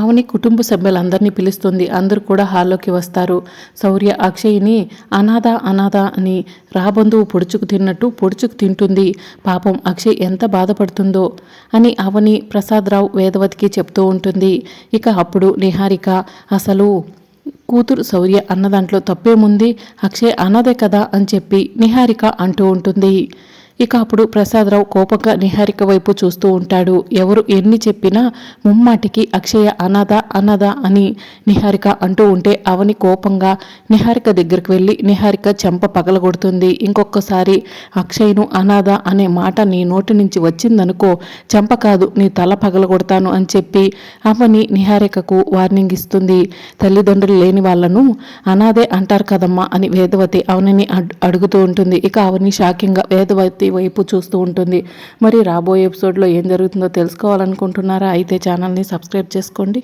అవని కుటుంబ సభ్యులందరినీ పిలుస్తుంది. అందరూ కూడా హాల్లోకి వస్తారు. శౌర్య అక్షయ్ని అనాథ అనాథ అని రాబంధువు పొడుచుకు తిన్నట్టు పొడుచుకు తింటుంది. పాపం అక్షయ్ ఎంత బాధపడుతుందో అని అవని ప్రసాదరావు వేదవతికి చెప్తూ ఉంటుంది. ఇక అప్పుడు నిహారిక అసలు కూతురు శౌర్య అన్న దాంట్లో తప్పేముంది? అక్షయ్ అన్నదే కదా అని చెప్పి నిహారిక అంటూ ఉంటుంది. ఇక అప్పుడు ప్రసాదరావు కోపంగా నిహారిక వైపు చూస్తూ ఉంటాడు. ఎవరు ఎన్ని చెప్పినా ముమ్మాటికి అక్షయ అనాథ అనాథ అని నిహారిక అంటూ ఉంటే అవని కోపంగా నిహారిక దగ్గరికి వెళ్ళి నిహారిక చెంప పగలగొడుతుంది. ఇంకొకసారి అక్షయ్ను అనాథ అనే మాట నీ నోటి నుంచి వచ్చిందనుకో చెంప కాదు నీ తల పగలగొడతాను అని చెప్పి అవని నిహారికకు వార్నింగ్ ఇస్తుంది. తల్లిదండ్రులు లేని వాళ్ళను అనాథే అంటారు కదమ్మా అని వేదవతి అవనిని అడుగుతూ ఉంటుంది. ఇక అవని షాకింగ్గా వేదవతి వైపు చూస్తూ ఉంటుంది. మరి రాబోయే ఎపిసోడ్లో ఏం జరుగుతుందో తెలుసుకోవాలనుకుంటున్నారా? అయితే ఛానల్ని సబ్స్క్రైబ్ చేసుకోండి.